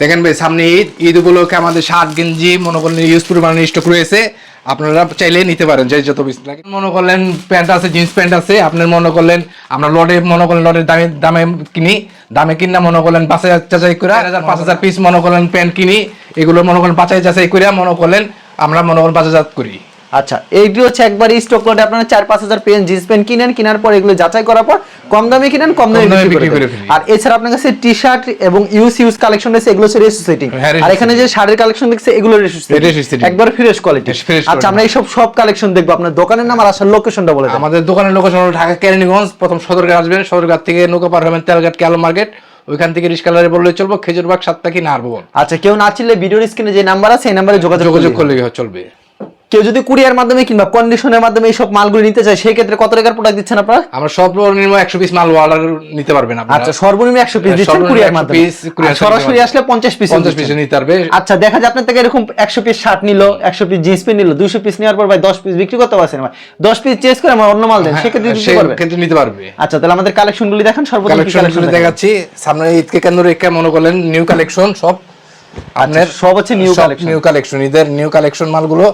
দেখেন ভাই সামনে ঈদ ঈদ উপলক্ষে আমাদের শার্ট গেঞ্জি মনে করলেন ইউজ পরিমাণে স্টক রয়েছে। আপনারা চাইলে নিতে পারেন যে যত পিস লাগে। মনে করলেন প্যান্ট আছে জিন্স প্যান্ট আছে আপনার মনে করলেন আমরা লটে মনে করলেন লটের দামে দামে কিনি দামে কিনা মনে করলেন পাঁচ হাজার যাচাই করে হাজার পাঁচ হাজার। পিস মনে করলেন প্যান্ট কিনি এগুলো মনে করেন পাঁচ হাজার যাচাই করে মনে করলেন আমরা মনে করেন বাজারজাত করি। আচ্ছা এইগুলো হচ্ছে একবার স্টক লটে আপনারা চার পাঁচ হাজার পেন জিন্স প্যান্ট কিনেন কেনার পর এগুলো যাচাই করার পর কম দামে কিনেন কম দামে বিক্রি করে। আর এছাড়া আপনার কাছে টি শার্ট এবং ইউজ ইউজ কালেকশন রয়েছে এগুলো হচ্ছে রেসোসিটি হ্যাঁ, আর এখানে যে শাড়ির কালেকশন দেখছে এগুলো রেসোসিটি Resuscity। একবার ফ্রেশ কোয়ালিটি আচ্ছা আমরা এইসব সব কালেকশন দেখব। আপনার দোকানের নাম আর আসার লোকেশনটা বলে দেন। আমাদের দোকানের লোকেশন হলো ঢাকা কেরানীগঞ্জ প্রথম সদরঘাট আসবেন সদরঘাট থেকে নৌকা পার হবেন তেলঘাট ক্যালো মার্কেট। ওইখান থেকে রিস্কালারে বললে চলবো খেজুরবাগ সাতটা কি নারবন আচ্ছা কেউ না চিনলে ভিডিওর স্ক্রিনে যে নাম্বার আছে এই নাম্বারে যোগাযোগ করলে চলবে। কেউ যদি কুরিয়ার মাধ্যমে কিংবা কন্ডিশনের মাধ্যমে এইসব মালগুলো নিতে চায় সেই ক্ষেত্রে কত টাকার প্রোডাক্ট দিচ্ছেন আপনারা? আমরা সর্বনিম্ন একশো পিস মাল অর্ডার নিতে পারবেন আপনারা। আচ্ছা সর্বনিম্ন একশো পিস হ্যাঁ, দিচ্ছেন সর্বনিম্ন কুরিয়ার মাধ্যমে? আর সরাসরি আসলে পঞ্চাশ পিস পঞ্চাশ পিসে নিতে পারবে। আচ্ছা দেখা যায় আপনার থেকে এরকম একশো পিস শার্ট নিল একশো পিস জিন্স প্যান্ট নিল দুশো পিস নেওয়ার পর ভাই দশ পিস বিক্রি করতে পারছেন ভাই। দশ পিস চেঞ্জ করে আমার অন্য মাল দেন সেক্ষেত্রে দিতে পারবে? হ্যাঁ, সেক্ষেত্রে নিতে পারবে। আচ্ছা তাহলে আমাদের কালেকশন গুলি দেখেন সর্বপ্রথম কি কালেকশন কালেকশন দেখাচ্ছি। সামনে ঈদকে কেন্দ্র রেখে মনে করলেন নিউ কালেকশন সব আপনার আচ্ছা, সব হচ্ছে নিউ কালেকশন নিউ কালেকশন এদের নিউ কালেকশন মালগুলো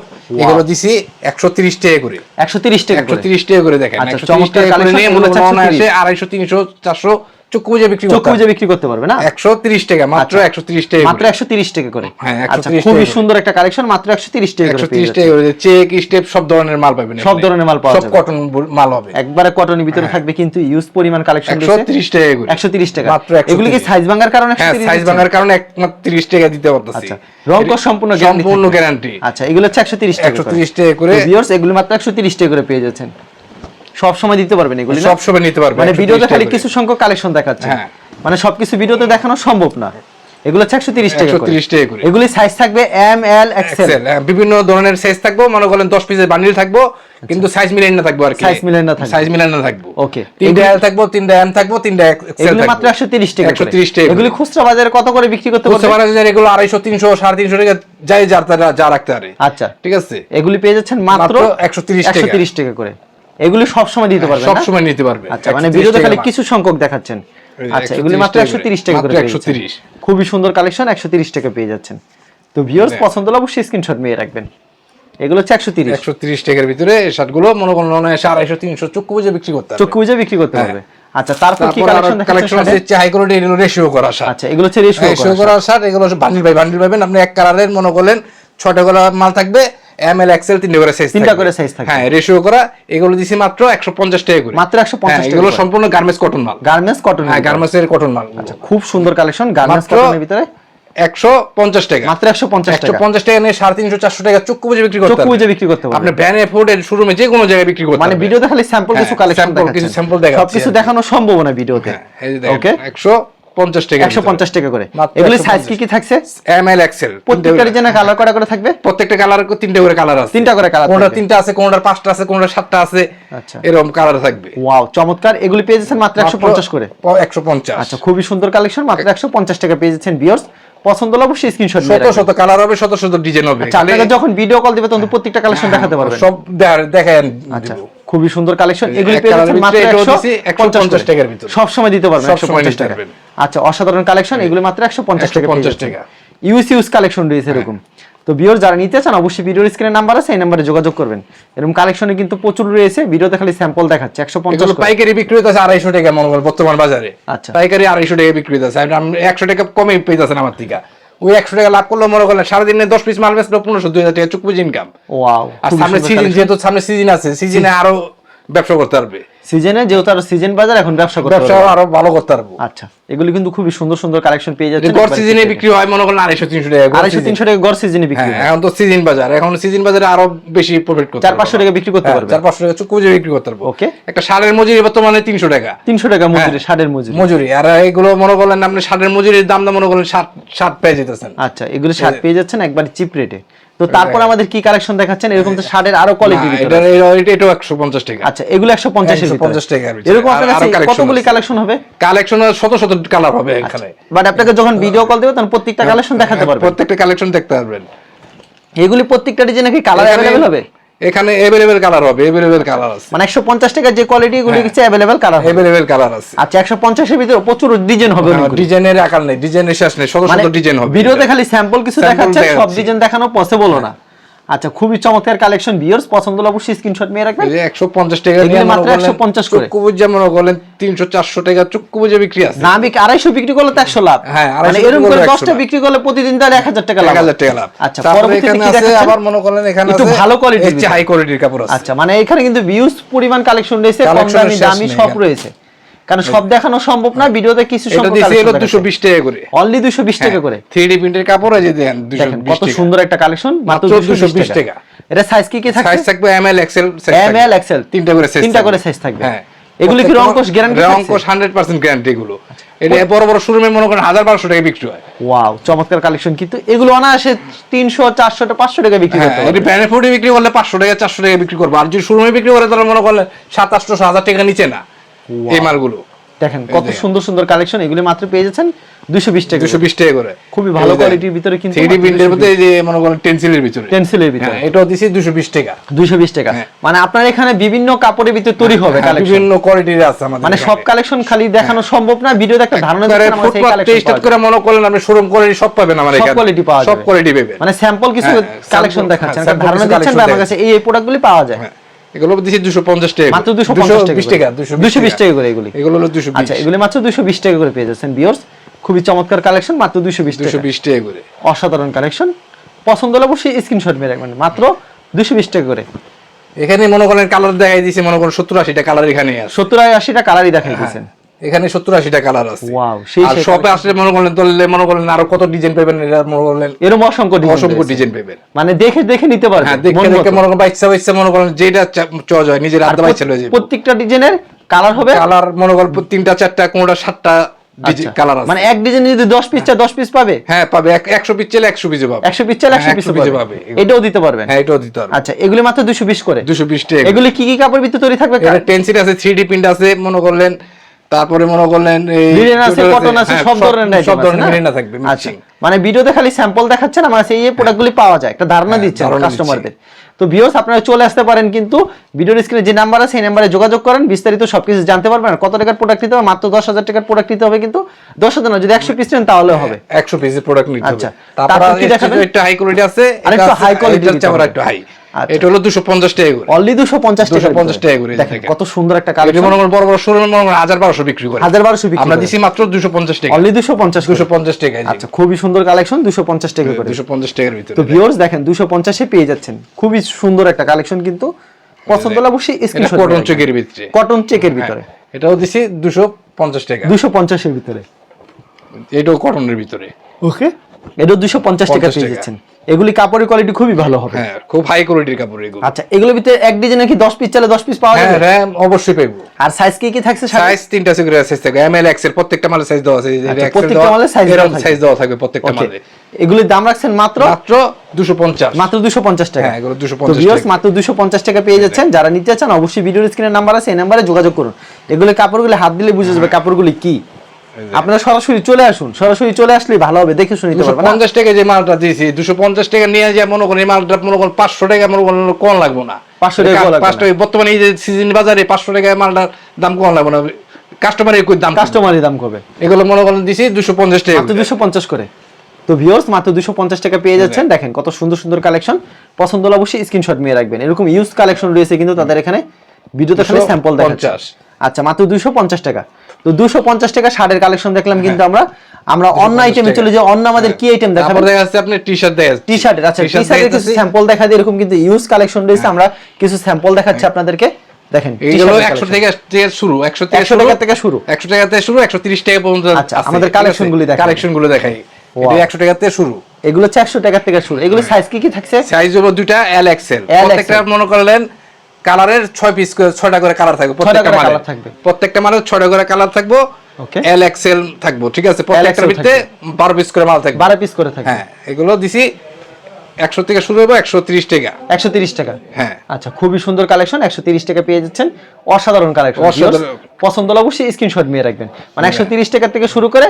এগুলো দিছি একশো তিরিশ টাকা করে। একশো তিরিশ টাকা একশো করে তিরিশ টাকা করে দেখেন আচ্ছা, একশো তিরিশ চমৎকার টাকা করে নিয়ে মনে হচ্ছে করুন 130 আসে আড়াইশো তিনশো চারশো চক্ষু বুঝে বিক্রি করতে বুঝে বিক্রি করতে পারবে না একশো তিরিশ টাকা মাত্র আচ্ছা। একশো তিরিশ টাকা মাত্র একশো তিরিশ টাকা করে হ্যাঁ, 130 আচ্ছা খুবই সুন্দর একটা কালেকশন মাত্র একশো তিরিশ টাকা করে। টাকা করে চেক স্টেপ সব ধরনের মাল পাবেন সব ধরনের মাল পাওয়া সব কটন মাল হবে একবারে কটনের ভিতরে থাকবে কিন্তু ইউজ পরিমাণ কালেকশন একশো তিরিশ টাকা করে টাকা মাত্র এগুলি কি সাইজ ভাঙার কারণে হ্যাঁ সাইজ ভাঙার কারণে একমাত্র তিরিশ টাকা দিতে পারতেছি আচ্ছা রং কস সম্পূর্ণ গ্যারান্টি আচ্ছা এগুলো হচ্ছে একশো তিরিশ টাকা 130 টাকা করে। ভিউয়ার্স এগুলো মাত্র একশো তিরিশ টাকা করে পেয়ে যাচ্ছেন সব সময় দিতে পারবেন এগুলি না? সব সময় নিতে পারবে মানে ভিডিওতে খালি কিছু সংখ্যক কালেকশন দেখাচ্ছে। হ্যাঁ। মানে সবকিছু ভিডিওতে দেখানো সম্ভব না। এগুলো হচ্ছে একশো তিরিশ টাকা 130 টাকা করে। এগুলি সাইজ থাকবে এম এল এক্সেল বিভিন্ন ধরনের সাইজ থাকব মনে করেন দশ পিসের বান্ডিল থাকব কিন্তু সাইজ মিলাই না থাকব আর কি। Size মিলাই না থাকবে। সাইজ মিলাই না থাকব। Okay. তিনটা এগুলো- এল থাকব তিনটা এম থাকব তিনটা এক্সেল এগুলো থাকব। মাত্র একশো তিরিশ টাকা একশো করে। তিরিশ টাকা এগুলি খুচরা বাজারে কত করে বিক্রি করতে বুঝতে পারবেন? পারা যায় এগুলো আড়াইশো তিনশো সাড়ে তিনশো টাকা যাই যার তারা যা রাখতে পারে। আচ্ছা। ঠিক আছে? এগুলি পেয়ে যাচ্ছেন মাত্র মাত্র 130 টাকা। একশো তিরিশ টাকা করে। এগুলি সব সময় দিতে পারবেন সব সময় নিতে পারবে। আচ্ছা মানে ভিডিওতে খালি কিছু সংখ্যক দেখাচ্ছেন। আচ্ছা এগুলি মাত্র টাকা একশো করে। তিরিশ টাকা করে মাত্র পেয়ে যাচ্ছেন। 130 খুবই সুন্দর কালেকশন একশো তিরিশ টাকা পেয়ে যাচ্ছেন। তো ভিউয়ার্স হ্যাঁ। পছন্দ হলে অবশ্যই স্ক্রিনশট নিয়ে রাখবেন। এগুলো হচ্ছে একশো তিরিশ। একশো তিরিশ টাকার ভিতরে শার্টগুলো মনে করেন অনায়াসে আড়াইশো তিনশো চক্ষু বুঝে বিক্রি করতে হবে। চক্ষু বুঝে বিক্রি করতে হ্যাঁ। পারবে আচ্ছা তারপর কি কালেকশন কালেকশন আছে হচ্ছে হাই কোয়ালিটি এগুলো রেশিও করা শার্ট আচ্ছা এগুলো হচ্ছে রেশিও রেশিও করা শার্ট এগুলো বান্ডিল ভাই বান্ডিল পাবেন। আপনি এক কালারের মনে করলেন ছটা গলা মাল থাকবে এম এল এক্সেল তিনটা করে সাইজ তিনটা করে size থাকবে। হ্যাঁ রেশিও করা এগুলো দিছি মাত্র একশো পঞ্চাশ টাকা করে। মাত্র 150 হ্যাঁ, টাকা এগুলো সম্পূর্ণ গার্মেন্টস কটন মাল। গার্মেন্টস কটন হ্যাঁ গার্মেন্টস এর কটন মাল। আচ্ছা খুব সুন্দর কালেকশন গার্মেন্টস কটনের ভিতরে? একশো পঞ্চাশ টাকা। মাত্র একশো পঞ্চাশ একশো টাকা পঞ্চাশ টাকা নিয়ে সাড়ে তিনশো চারশো টাকা চক্ষু বুঝে বিক্রি করতে বুঝে বিক্রি করতে পারবেন। আপনি ভ্যানে ফোর্ডের শোরুমে যে কোনো জায়গায় বিক্রি করতে মানে। ভিডিওতে খালি স্যাম্পল কিছু কালেকশন sample কিছু sample দেখাচ্ছি। সবকিছু দেখানো সম্ভব না ভিডিওতে ওকে একশো পঞ্চাশ টাকা একশো পঞ্চাশ টাকা করে। এগুলি সাইজ কি কি থাকছে? এম এল এক্সেল প্রত্যেকটা ডিজাইনে কালার করা করে থাকবে? প্রত্যেকটা কালার তিনটে করে কালার আছে। তিনটা করে colour কোনটা তিনটা আছে কোনটা পাঁচটা আছে কোনটা সাতটা আছে আচ্ছা। এরকম কালার থাকবে। ওয়াও চমৎকার। এগুলি পেয়ে যাচ্ছেন মাত্র একশো পঞ্চাশ করে। একশো পঞ্চাশ। আচ্ছা খুবই সুন্দর কালেকশন মাত্র একশো পঞ্চাশ টাকা পেয়ে যাচ্ছেন পছন্দ হলে অবশ্যই স্ক্রিনশট শত শত কালার হবে শত শত ডিজাইন হবে। আচ্ছা আপনারা যখন ভিডিও কল দিবে তখন প্রত্যেকটা কালেকশন দেখাতে পারবেন। সব দেখেন আচ্ছা খুবই সুন্দর কালেকশন এগুলি পেয়ে যাচ্ছেন মাত্র ভিতরে একশো পঞ্চাশ 150 টাকার ভিতরে। সব সময় দিতে পারবেন সব একশো সময় পঞ্চাশ দিতে টাকা পারবেন। আচ্ছা অসাধারণ কালেকশন এগুলি মাত্র একশো পঞ্চাশ টাকা 150 টাকা। ইউস ইউজ কালেকশন রয়েছে এরকম। তো বিওর যারা নিতে চান অবশ্যই ভিডিওর স্ক্রিনে নাম্বার আছে এই নাম্বারে যোগাযোগ করবেন। এরকম কালেকশনে কিন্তু প্রচুর রয়েছে ভিডিওতে খালি স্যাম্পল দেখাচ্ছে একশো পঞ্চাশ পাইকারি বিক্রি হইতেছে আড়াইশো টাকা মনে করেন বর্তমান বাজারে। আচ্ছা। পাইকারি আড়াইশো টাকা বিক্রি হইতেছে একশো টাকা কমে পেয়েছেন আমার থেকে। ওই একশো টাকা লাভ করলে মনে করলেন সারাদিনে দশ পিস মাল বেচলো পনেরোশো দুই হাজার টাকা চুক ইনকাম ওয়াও আর সামনে সিজন যেহেতু সামনে সিজন আছে সিজনে আরও ব্যবসা করতে পারবে। সিজনে যেহেতু আরও সিজন বাজার এখন ব্যবসা করতে ব্যবসা আরও ভালো করতে পারব। আচ্ছা এগুলি কিন্তু খুবই সুন্দর সুন্দর কালেকশন পেয়ে যাচ্ছে গড় সিজনে বিক্রি হয় মনে করেন আড়াইশো তিনশো টাকা আড়াইশো তিনশো টাকা গড় সিজনে বিক্রি হ্যাঁ। এখন তো সিজন বাজার। এখন সিজন বাজারে আরও বেশি প্রফিট করতে চার পাঁচশো টাকা বিক্রি করতে হ্যাঁ, পারবে চার পাঁচশো টাকা চুক বিক্রি করতে পারব। Okay. একটা সারের মজুরি বর্তমানে তিনশো টাকা। তিনশো টাকা মজুরি হ্যাঁ। ষাটের মজুরি। মজুরি। আর এগুলো মনে করলেন আপনি ষাটের মজুরির দাম মনে করলেন ষাট ষাট পেয়ে যেতেছেন। আচ্ছা এগুলো শার্ট পেয়ে যাচ্ছেন একবার চিপ রেটে তো তারপর আমাদের কি কালেকশন দেখাচ্ছেন? এরকম তো শার্টের আরও কোয়ালিটি এটা এটা এটাও একশো পঞ্চাশ টাকা। আচ্ছা এগুলো একশো এর 150 টাকা। এরকম আপনার কাছে কতগুলি কালেকশন হবে? কালেকশন শত শত কালার হবে এখানে। বাট আপনাকে যখন ভিডিও কল দেব তখন প্রত্যেকটা কালেকশন দেখাতে পারবেন। প্রত্যেকটা কালেকশন দেখতে পারবেন। এগুলি প্রত্যেকটা ডিজাইনে কি কালার अवेलेबल হবে? এখানে এভেলেবেল কালার হবে এভেলেবেল কালার আছে। মানে একশো পঞ্চাশ টাকার যে কোয়ালিটি গুলো কিছু অ্যাভেলেবেল কালার এভেলেবেল কালার আছে। আচ্ছা একশো পঞ্চাশের ভিতরে প্রচুর ডিজাইন হবে না ডিজাইনের আকার নেই ডিজাইনের শেষ নেই শত মানে শত ডিজাইন হবে। ভিডিওতে খালি স্যাম্পল কিছু দেখাচ্ছে সব ডিজাইন দেখানো পসিবল না। আচ্ছা খুবই চমৎকার কালেকশন ভিউয়ার্স পছন্দ হলে অবশ্যই স্ক্রিনশট নিয়ে রাখবেন। এই 150 টাকা নিয়ে মাত্র 150 করে। চক্ষু বুঝে মনে করলেন 300 400 টাকা চক্ষু বুঝে বিক্রি আছে। না বিক আড়াইশো বিক্রি করলে তো একশো লাভ? হ্যাঁ, মানে এরকম করে করলে 100 দশটা বিক্রি করলে প্রতিদিন তার এক হাজার টাকা লাভ। 1000 টাকা লাভ। আচ্ছা পরবর্তীতে কি আছে আবার মনে করেন এখানে আছে একটু ভালো quality-র হাই কোয়ালিটির কাপড় আছে। আচ্ছা মানে এখানে কিন্তু ভিউজ পরিমাণ কালেকশন রয়েছে কম দামি দামি সব রয়েছে। কারণ সব দেখানো সম্ভব না ভিডিওতে কিছু এটা সংখ্যক দিছি হলো 220 টাকা করে। অনলি 220 টাকা করে। 3D প্রিন্টের কাপড় দেখেন দেখেন 220 কত সুন্দর একটা কালেকশন মাত্র 220 220 টাকা। টাকা। এটা সাইজ কি কি থাকবে সাইজ থাকবে M L XL M L XL তিনটা করে সাইজ তিনটা করে সাইজ থাকবে। হ্যাঁ। এগুলি কি রংকশ গ্যারান্টি রংকশ 100% গ্যারান্টি এগুলো। এটা বড় বড় শোরুমে মনে করেন 1200 টাকা বিক্রি হয়। ওয়াও চমৎকার কালেকশন কিন্তু এগুলো অনায়াসে 300 400 টা 500 টাকা বিক্রি হ্যাঁ করতে এটা পারবে ব্র্যান্ডের ফুডে বিক্রি করলে 500 টাকা 400 টাকা বিক্রি করবে। আর যদি শোরুমে বিক্রি করে তাহলে মনে করলে 700 1000 টাকা নিচে না। এই মালগুলো। দেখেন কত সুন্দর সুন্দর কালেকশন এগুলি মাত্র পেয়ে যাচ্ছেন 220 টাকা 220 টাকা করে। খুবই ভালো কোয়ালিটির ভিতরে কিন্তু 3D প্রিন্টের মধ্যে এই যে মনে করেন টেন্সিলের ভিতরে। পেন্সিলের ভিতরে। হ্যাঁ এটাও দিছি 220 টাকা। 220 টাকা। হ্যাঁ। মানে আপনার এখানে বিভিন্ন কাপড়ের ভিতরে তৈরি হবে হ্যাঁ, বিভিন্ন কোয়ালিটির আছে আমাদের মানে সব কালেকশন খালি দেখানো সম্ভব না ভিডিওতে একটা ধারণা দিচ্ছেন আমার সেই কালেকশন করে মনে করলেন আপনি শোরুম কোয়ালিটি সব পাবেন আমার সব কোয়ালিটি পাওয়া সব কোয়ালিটি পাবেন। মানে স্যাম্পল কিছু কালেকশন দেখাচ্ছেন একটা ধারণা দিচ্ছেন আমার কাছে এই এই প্রোডাক্টগুলি পাওয়া যায়। এগুলো দিছি 250 টাকা মাত্র 250 টাকা 220 টাকা 220 টাকা। করে এগুলি। এগুলো হলো 220 আচ্ছা এগুলি মাত্র 220 টাকা করে পেয়ে যাচ্ছেন ভিউয়ার্স খুবই চমৎকার কালেকশন মাত্র 220 টাকা। 220 টাকা করে। অসাধারণ কালেকশন পছন্দ হলে অবশ্যই স্ক্রিনশট মেরে রাখবেন। মাত্র 220 টাকা করে। এখানে মনে করেন কালার দেখাই দিয়েছে মনে করেন 70 80 টা কালার এখানে সত্তর 70 80 টা কালারই দেখাই দিয়েছেন। এখানে সত্তর আশিটা কালার আছে। আর শপে আসলে মনে করলেন তাহলে মনে করলেন আরও কত ডিজাইন পাবেন এটা মনে করলেন এরকম অসংখ্য অসংখ্য ডিজাইন পাবেন। মানে দেখে দেখে নিতে পারবেন হ্যাঁ দেখে দেখে মনে করেন বাইচ্ছা বাইচ্ছা মনে করেন যেটা চয়েস হয় নিজের আলাদা বাইচ্ছা লয়ে যাবে। প্রত্যেকটা ডিজাইনের কালার হবে? কালার মনে করেন তিনটা চারটা কোনটা সাতটা আচ্ছা। কালার আছে। মানে এক ডিজাইন যদি 10 পিস চাই 10 পিস পাবে? হ্যাঁ পাবে। এক- 100 পিস চাইলে 100 পিস পাবে। 100 পিস চাইলে 100 হ্যাঁ, পিস পাবে। এটাও দিতে পারবেন। হ্যাঁ এটাও দিতে আচ্ছা এগুলি মাত্র 220 করে। 220 টাকা এগুলি। কি কি কাপড় ভিতরে তৈরি থাকবে? এটা টেন্সিল আছে 3D প্রিন্ট আছে মনে করলেন তারপরে মনে করলেন লিনেন আছে কটন আছে হ্যাঁ, সব ধরনের সব ধরনের? লিনেন থাকবে আচ্ছা। মানে ভিডিওতে খালি স্যাম্পল দেখাচ্ছেন আমার কাছে এই প্রোডাক্টগুলি পাওয়া যায় একটা ধারণা হ্যাঁ, দিচ্ছেন কাস্টমারদের তো ভিউয়ার্স আপনারা চলে আসতে পারেন কিন্তু ভিডিওর স্ক্রিনে যে নাম্বার আছে সেই নাম্বারে যোগাযোগ করেন বিস্তারিত সবকিছু জানতে পারবেন কত টাকার প্রোডাক্ট নিতে হবে মাত্র দশ হাজার টাকার প্রোডাক্ট নিতে হবে কিন্তু দশ হাজার না যদি একশো পিস নেন তাহলে হবে। 100 পিসের প্রোডাক্ট নিতে হবে। আচ্ছা, তারপর কি দেখাবেন? একটা হাই কোয়ালিটি আছে আর একটু হাই কোয়ালিটি নিতে একটু হাই। এটা হলো 250 টাকা করে অনলি দুশো পঞ্চাশ টাকা 250 টাকা করে দেখেন দেখেন। কত সুন্দর একটা কালেকশন মনে বড় বড় শোরুমে মনে 1200 বিক্রি করে হাজার বারোশো বিক্রি আমরা দিছি মাত্র 250 টাকা অনলি দুশো পঞ্চাশ 250 টাকা আচ্ছা খুবই সুন্দর কালেকশন দুশো পঞ্চাশ টাকা করে 250 টাকার ভিতরে তো ভিউয়ার্স দেখেন দুশো পঞ্চাশে পেয়ে যাচ্ছেন খুবই সুন্দর একটা কালেকশন কিন্তু পছন্দ হলে অবশ্যই এটা স্ক্রিনশট কটন চেকের ভিতরে কটন চেকের ভিতরে হ্যাঁ, এটাও দিছি 250 টাকা দুশো পঞ্চাশের ভিতরে এটাও কটনের ভিতরে ওকে এটা দুশো পঞ্চাশ টাকা 50 পেয়ে যাচ্ছেন এগুলি কাপড়ের কোয়ালিটি খুবই ভালো হবে। হ্যাঁ খুব হাই কোয়ালিটির কাপড় এগুলো। আচ্ছা এগুলোর ভিতরে এক ডিজাইনে কি দশ পিস চালে দশ পিস পাওয়া হ্যাঁ যাবে? র্যাম অবশ্যই পাবো আর সাইজ কি কি থাকছে? সাইজ? তিনটা আছে সাইজ থাকে এম এল এক্সেল প্রত্যেকটা মালের সাইজ দেওয়া আছে। আচ্ছা, প্রত্যেকটা মালের size দেওয়া সাইজ দেওয়া থাকবে প্রত্যেকটা মালে এগুলির দাম রাখছেন মাত্র? মাত্র 250 মাত্র দুশো পঞ্চাশ টাকা। হ্যাঁ, এগুলো 250 তো viewers, টাকা। মাত্র দুশো পঞ্চাশ টাকা পেয়ে যাচ্ছেন। যারা নিতে চান অবশ্যই ভিডিওর স্ক্রিনের নাম্বার আছে এই নাম্বারে যোগাযোগ করুন। এগুলো কাপড়গুলি হাত দিলে বুঝে যাবে কাপড়গুলি কি। আপনারা সরাসরি চলে আসুন সরাসরি চলে আসলেই ভালো হবে দেখে শুনে নিতে পারবেন না? 250 টাকা যে মালটা দিয়েছি 250 টাকা নিয়ে যায় মনে করেন এই মালটা মনে করেন 500 টাকা মনে করেন কম লাগবে না। 500 টাকা লাগবে না। 500 টাকা বর্তমানে এই যে সিজন বাজারে 500 টাকা মালটার দাম কম লাগবে না। কাস্টমারের কই দাম কাস্টমারই দাম করবে এগুলো মনে করেন দিছি 250 টাকা মাত্র দুশো পঞ্চাশ করে। তো ভিউয়ার্স মাত্র দুশো পঞ্চাশ টাকা পেয়ে যাচ্ছেন। দেখেন কত সুন্দর সুন্দর কালেকশন পছন্দ হলে অবশ্যই স্ক্রিনশট নিয়ে রাখবেন। এরকম ইউজ কালেকশন রয়েছে কিন্তু তাদের এখানে ভিডিওতে খালি স্যাম্পল দেখাচ্ছে। আচ্ছা মাত্র দুশো পঞ্চাশ টাকা। তো দুশো পঞ্চাশ টাকা শার্টের কালেকশন দেখলাম কিন্তু আমরা আমরা অন্য আইটেমে চলে যাই অন্য আমাদের কি আইটেম তারপর দেখা যাচ্ছে আপনি টি-শার্ট দেখা যাচ্ছে টি শার্টের আচ্ছা টি শার্টের কিছু স্যাম্পল দেখা দিয়ে এরকম কিন্তু ইউজ কালেকশন রয়েছে আমরা কিছু স্যাম্পল দেখাচ্ছি আপনাদেরকে। দেখেন এইগুলো t-shirt 100 থেকে থেকে শুরু 100 থেকে 100 টাকা থেকে শুরু। 100 টাকা থেকে শুরু 130 টাকা পর্যন্ত আচ্ছা, আমাদের collection গুলি দেখাই। কালেকশনগুলো দেখাই. এটা 100 টাকা থেকে শুরু। এগুলো হচ্ছে একশো টাকা থেকে শুরু। এগুলো সাইজ কি কি থাকছে? সাইজ হলো দুইটা এল এক্সেল প্রত্যেকটা মনে করলেন কালারের 6 পিস 6টা করে কালার থাকবে প্রত্যেকটা মালে। প্রত্যেকটা মালে 6টা করে কালার থাকবে। এল এক্সেল থাকবে ঠিক আছে? প্রত্যেকটার ভিতরে 12 পিস করে মাল থাকবে। বারো পিস করে থাকবে। হ্যাঁ এগুলো দিছি 100 থেকে শুরু হবে 130 টাকা। একশো তিরিশ টাকা? হ্যাঁ। আচ্ছা খুবই সুন্দর কালেকশন একশো তিরিশ টাকা পেয়ে যাচ্ছেন। অসাধারণ কালেকশন। অসাধারণ। পছন্দ হলে অবশ্যই স্ক্রিনশট নিয়ে রাখবেন। মানে একশো তিরিশ টাকা থেকে শুরু করে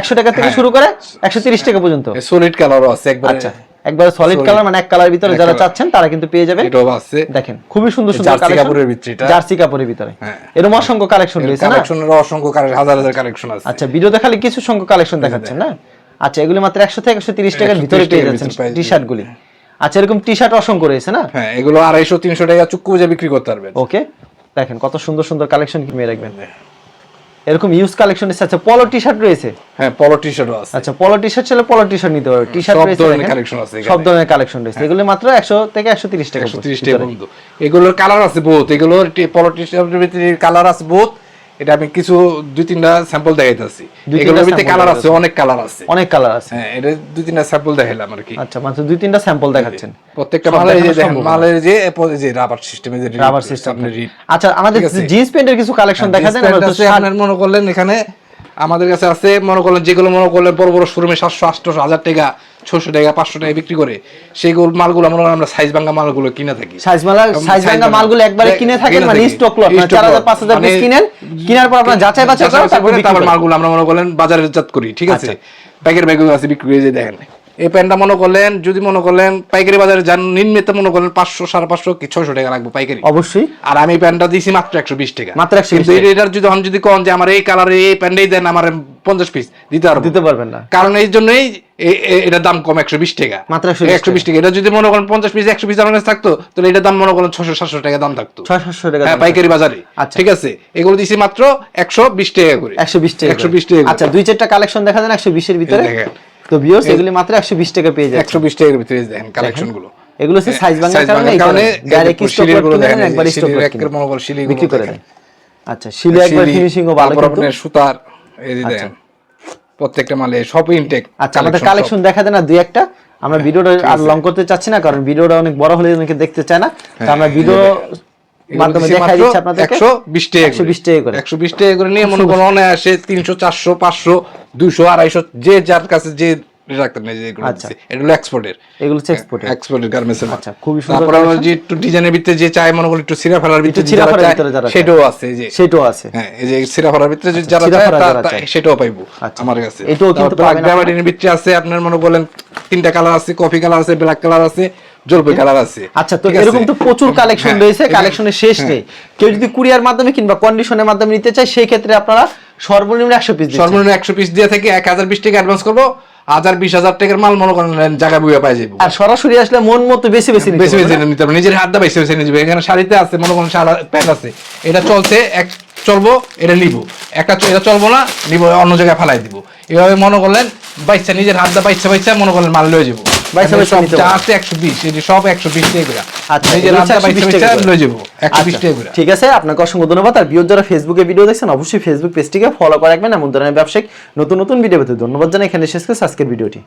একশো টাকা থেকে হ্যাঁ। শুরু করে একশো তিরিশ টাকা পর্যন্ত। সলিড কালারও আছে একবারে। আচ্ছা। একবার সলিড কালার মানে এক কালার ভিতরে যারা চাচ্ছেন তারা কিন্তু পেয়ে যাবেন। এটাও আছে। দেখেন খুবই সুন্দর সুন্দর জার্সি কাপড়ের ভিতরে এটা। জার্সি কাপড়ের ভিতরে। হ্যাঁ। এরকম অসংখ্য কালেকশন রয়েছে না? কালেকশনের অসংখ্য হাজার হাজার কালেকশন আছে। আচ্ছা ভিডিওতে খালি কিছু সংখ্যক কালেকশন দেখাচ্ছেন না? আচ্ছা এগুলো মাত্র একশো থেকে একশো তিরিশ টাকার ভিতরে পেয়ে যাচ্ছেন টি শার্ট গুলি। আচ্ছা এরকম টি শার্ট অসংখ্য রয়েছে না? হ্যাঁ এগুলো আড়াইশো তিনশো টাকা চুক্কু বুঝে বিক্রি করতে পারবেন। ওকে দেখেন কত সুন্দর সুন্দর কালেকশন কিনে রাখবেন। এরকম ইউজ কালেকশন এসেছে আচ্ছা পলো টি শার্ট রয়েছে? হ্যাঁ পলো টি শার্টও আছে। আচ্ছা পলো টি শার্ট চলে পলো টি শার্ট নিতে পারবে। টি শার্ট সব ধরনের কালেকশন আছে এখানে। সব ধরনের কালেকশন রয়েছে। এগুলো মাত্র একশো থেকে একশো তিরিশ টাকা একশো তিরিশ ভিতরে। টাকা বন্ধু এগুলোর কালার আছে বহুত। এগুলোর পলো টি শার্টের ভিতরে কালার আছে বহুত। এটা আমি কিছু দুই তিনটা স্যাম্পল দেখাইতেছি। এগুলোর ভিতরে কালার আছে অনেক কালার আছে। অনেক কালার আছে। হ্যাঁ এটা দুই তিনটা স্যাম্পল দেখাইলাম আর কি। আচ্ছা মাত্র দুই তিনটা স্যাম্পল দেখাচ্ছেন। প্রত্যেকটা মালের যে। মালের যে যে রাবার সিস্টেমে যে রাবার সিস্টেম আপনি আচ্ছা আমাদের। জিন্স প্যান্টের কিছু কালেকশন দেখা জিন্স দেন আমরা তো আছে, শার্ট- আপনার মনে করলেন এখানে আমাদের কাছে আছে মনে করলেন যেগুলো মনে করলেন বড় বড় শোরুমে সাতশো আটশো হাজার টাকা ছশো টাকা পাঁচশো টাকা বিক্রি করে। সেগুলো মালগুলো মনে করেন আমরা সাইজ ভাঙ্গা মালগুলো কিনে থাকি। সাইজ মালা সাইজ size ভাঙা ভাঙা। মালগুলো একবারে কিনে থাকেন কিনে মানে স্টক লট মানে চার হাজার। পাঁচ হাজার পিস মানে কিনেন। কেনার পর আপনার যাচাই বাছাই করেন তারপর মালগুলো আমরা মনে করেন বাজারে জাত করি ঠিক আছে? আচ্ছা। প্যাকেট ব্যাগ আছে বিক্রি করে যে দেখেন। এই প্যান্টটা মনে করলেন যদি মনে করলেন পাইকারি বাজারে যান নিম্নিত মনে করলেন পাঁচশো সাড়ে পাঁচশো কি ছয়শো টাকা লাগবে পাইকারি। অবশ্যই। আর আমি প্যান্টটা দিছি মাত্র একশো বিশ টাকা। মাত্র 120 কিন্তু এটার যদি হন যদি কন যে আমার এই কালারে এই প্যান্টেই দেন আমার পঞ্চাশ পিস দিতে পারব। দিতে পারবেন না। কারণ এই জন্যই এটার দাম কম একশো বিশ টাকা। মাত্র একশো বিশ টাকা। এটা যদি মনে করেন পঞ্চাশ পিস একশো পিস আমার কাছে থাকতো তাহলে এটার দাম মনে করেন ছশো সাতশো টাকা দাম থাকতো। ছয় সাতশো টাকা হ্যাঁ পাইকারি বাজারে। আচ্ছা। ঠিক আছে? এগুলো দিছি মাত্র একশো বিশ টাকা করে। একশো বিশ টাকা একশো। বিশ টাকা আচ্ছা দুই চারটা কালেকশন দেখা দেন একশো বিশের ভিতরে। তো ভিউয়ার্স এগুলি মাত্র একশো বিশ টাকা পেয়ে যাচ্ছে। একশো বিশ টাকার ভিতরে দেখেন কালেকশনগুলো। এগুলো হচ্ছে সাইজ ভাঙার কারণে কারণে ডাইরেক্ট স্টকগুলো দেখেন, একবার স্টক লট একের মনে করেন শিলিগুলো বিক্রি করে। দেন। আচ্ছা শিলে একবার ফিনিশিং ও ভালো কিন্তু সুতার এই যে দেখেন প্রত্যেকটা মালে সব ইনটেক আচ্ছা আমাদের কালেকশন দেখা দেন না দুই একটা। আমরা ভিডিওটা আর লং করতে চাচ্ছি না কারণ ভিডিওটা অনেক বড় হলে অনেকে দেখতে চায় না। তো আমরা ভিডিও মাধ্যমে দেখাই দিচ্ছি আপনাদেরকে। একশো বিশ টাকা একশো বিশ টাকা করে। একশো বিশ টাকা করে নিয়ে মনে করুন অনায়াসে তিনশো চারশো পাঁচশো দুইশো আড়াইশো যে যার কাছে যে রাখতেন না যেগুলো আচ্ছা। এটা হলো এক্সপোর্টের এগুলো হচ্ছে এক্সপোর্ট এক্সপোর্টের গার্মেন্টস আচ্ছা, খুবই সুন্দর তারপরে আমরা যে একটু ডিজাইনের ভিতরে যে চাই মনে করি একটু সিরা ফেলার ভিতরে ছিঁড়া ফেলার ভিতরে যারা সেটাও আছে যে সেটাও আছে। হ্যাঁ এই যে সিরা ফেলার ভিতরে যে যারা চায় চায়। সেটাও পাইবো আচ্ছা। আমার কাছে। এটাও কিন্তু পাবেন ভিতরে আছে আপনার মনে করেন তিনটা কালার আছে কফি কালার আছে ব্ল্যাক কালার আছে। জলপাই কালার আছে। আচ্ছা তো এরকম তো প্রচুর কালেকশন হ্যাঁ, রয়েছে কালেকশনের শেষ হ্যাঁ। নেই। কেউ যদি কুরিয়ার মাধ্যমে কিংবা কন্ডিশনের মাধ্যমে নিতে চায় সেই ক্ষেত্রে আপনারা সর্বনিম্ন একশো পিস সর্বনিম্ন একশো পিস দিয়ে থেকে এক হাজার বিশ টাকা অ্যাডভান্স করব হাজার বিশ হাজার টাকার মাল মনে করেন জায়গা বুয়ে পাই যাব আর সরাসরি আসলে মন মতো বেশি বেশি নিতে বেশি বেশি নিতে হবে নিজের হাত দা বেশি বেশি নিয়ে এখানে শাড়িতে আছে মনে করেন শাড়া প্যান্ট আছে। এটা চলছে এক চলবো এটা নিব। একটা এটা চলবো না নিব অন্য জায়গায় ফালাই দিব। এভাবে মনে করলেন বাইচ্ছা নিজের হাত দা বাইচ্ছা বাইচ্ছা মনে করলেন মাল লয়ে যাব। বাইচ্ছা বাইচ্ছা সব নিতে যা পারব। আছে একশো বিশ সব একশো বিশ টাকা করে নিজের এগুলো হাত দা হচ্ছে বাইচ্ছা 120 বাইচ্ছা টাকা করে। লয়ে যাব একশো বিশ ঠিক আছে আপনাকে অসংখ্য ধন্যবাদ আর বিয়োগ যারা ফেসবুকে ভিডিও দেখছেন অবশ্যই ফেসবুক পেজটিকে ফলো করে রাখবেন এমন ধরনের ব্যবসায়িক নতুন নতুন ভিডিও পেতে ধন্যবাদ জানাই এখানে শেষ করছি আজকের ভিডিওটি